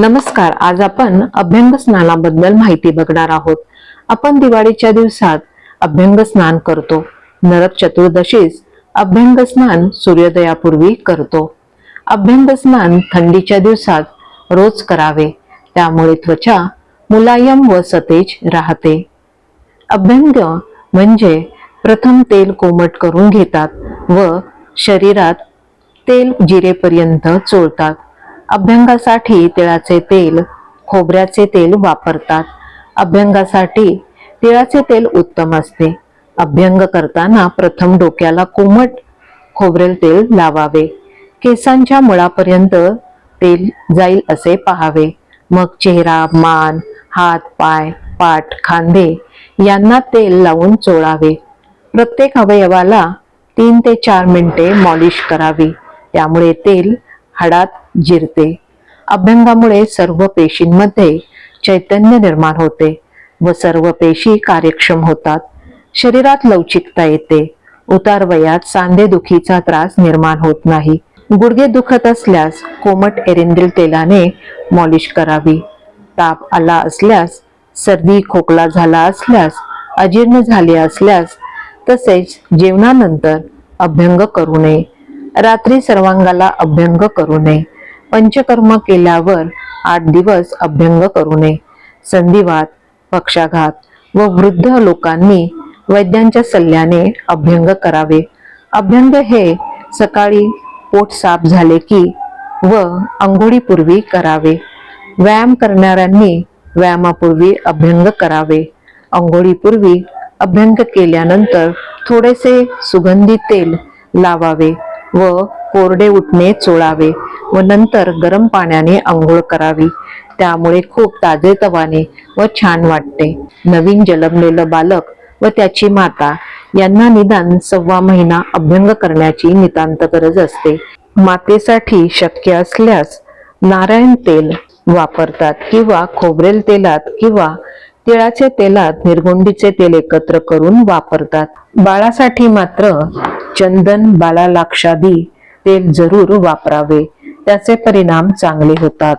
नमस्कार आज आपण अभ्यंग स्नानाबद्दल माहिती बघणार आहोत. आपण दिवाळीच्या दिवसात अभ्यंग स्नान करतो. नरक चतुर्दशीस अभ्यंग स्नान सूर्योदयापूर्वी करतो. अभ्यंग स्नान थंडीच्या दिवसात रोज करावे. त्यामुळे त्वचा मुलायम व सतेज राहते. अभ्यंग म्हणजे प्रथम तेल कोमट करून घेतात व शरीरात तेल जिरेपर्यंत चोळतात. अभ्यंगासाठी तिळाचे तेल खोबऱ्याचे तेल वापरतात. अभ्यंगासाठी तिळाचे तेल उत्तम असते. अभ्यंग करताना प्रथम डोक्याला कोमट खोबरेल तेल लावावे. केसांच्या मुळापर्यंत तेल जाईल असे पाहावे. मग चेहरा मान हात पाय पाठ खांदे यांना तेल लावून चोळावे. प्रत्येक अवयवाला तीन ते चार मिनिटे मॉलिश करावी. त्यामुळे तेल हाडात जिरते. अभ्यंगामुळे सर्व पेशींमध्ये चैतन्य निर्माण होते व सर्व पेशी कार्यक्षम होतात. शरीरात लवचिकता येते. उतार वयात सांधेदुखीचा त्रास निर्माण होत नाही. गुडघे दुखत असल्यास कोमट एरिंद्रिल तेलाने मॉलिश करावी. ताप आला असल्यास सर्दी खोकला झाला असल्यास अजीर्ण झाले असल्यास तसेच जेवणानंतर अभ्यंग करू नये. रात्री सर्वांगाला अभ्यंग करू नये. पंचकर्म केल्यावर आठ दिवस अभ्यंग करू नये. संधिवात पक्षाघात व वृद्ध लोकांनी वैद्यांच्या सल्ल्याने अभ्यंग करावे. अभ्यंग हे सकाळी पोट साफ झाले की व अंघोळीपूर्वी करावे. व्यायाम करणाऱ्यांनी व्यायामापूर्वी अभ्यंग करावे. अंघोळीपूर्वी अभ्यंग केल्यानंतर थोडेसे सुगंधी तेल लावावे. व कोरडे उठणे चोळावे व नंतर गरम पाण्याने आंघोळ करावी. त्यामुळे खूप ताजेतवाने व छान वाटते. नवीन जन्मलेलं बालक व त्याची माता यांना निदान सव्वा महिना अभ्यंग करण्याची नितांत गरज असते. मातेसाठी शक्य असल्यास नारायण तेल वापरतात किंवा खोबरेल तेलात किंवा तिळाचे तेलात निर्गुंडीचे तेल एकत्र करून वापरतात. बाळासाठी मात्र चंदन बाळालाक्षादी तेल जरूर वापरावे. त्याचे परिणाम चांगले होतात.